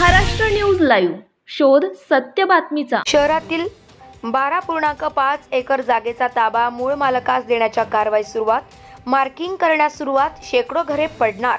Maharashtra news live. शोध सत्य बातमीचा. शहरातील बारा पूर्णांक पाच एकर जागेचा ताबा मूळ मालकास देण्याच्या कारवाई सुरुवात मार्किंग करण्यास सुरुवात शेकडो घरे पडणार.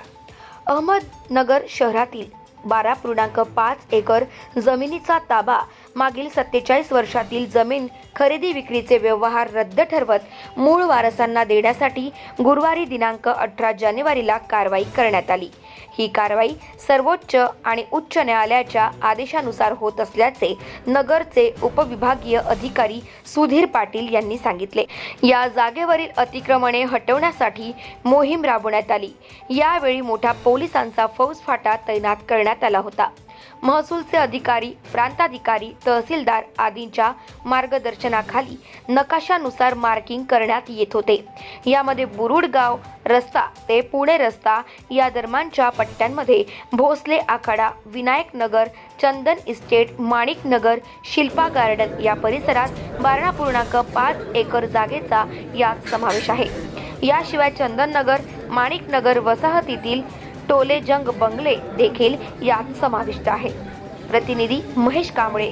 अहमदनगर शहरातील बारा पूर्णांक पाच एकर जमिनीचा ताबा मागील सत्तेचाळीस वर्षातील जमीन खरेदी विक्रीचे व्यवहार रद्द ठरवत मूळ वारसांना देण्यासाठी गुरुवारी दिनांक अठरा जानेवारीला कारवाई करण्यात आली. ही कारवाई सर्वोच्च आणि उच्च न्यायालयाच्या आदेशानुसार होत असल्याचे नगरचे उपविभागीय अधिकारी सुधीर पाटील यांनी सांगितले. या जागेवरील अतिक्रमणे हटवण्यासाठी मोहीम राबवण्यात आली. यावेळी मोठा पोलिसांचा फौजफाटा तैनात करण्यात आला होता. महसूलचे अधिकारी प्रांताधिकारी तहसीलदार आदींच्या मार्गदर्शनाखाली नकाशानुसार मार्किंग करण्यात येत होते. यामध्ये बुरुड गाव रस्ता ते पुणे रस्ता या दरम्यानच्या पट्ट्यांमध्ये भोसले आखाडा विनायक नगर चंदन इस्टेट माणिक नगर शिल्पा गार्डन या परिसरात बारा पूर्णांक पाच एकर जागेचा यात समावेश आहे. याशिवाय चंदन नगर माणिक नगर वसाहतीतील टोलेजंग बंगले देखील यात समाविष्ट आहे. प्रतिनिधी महेश कांबळे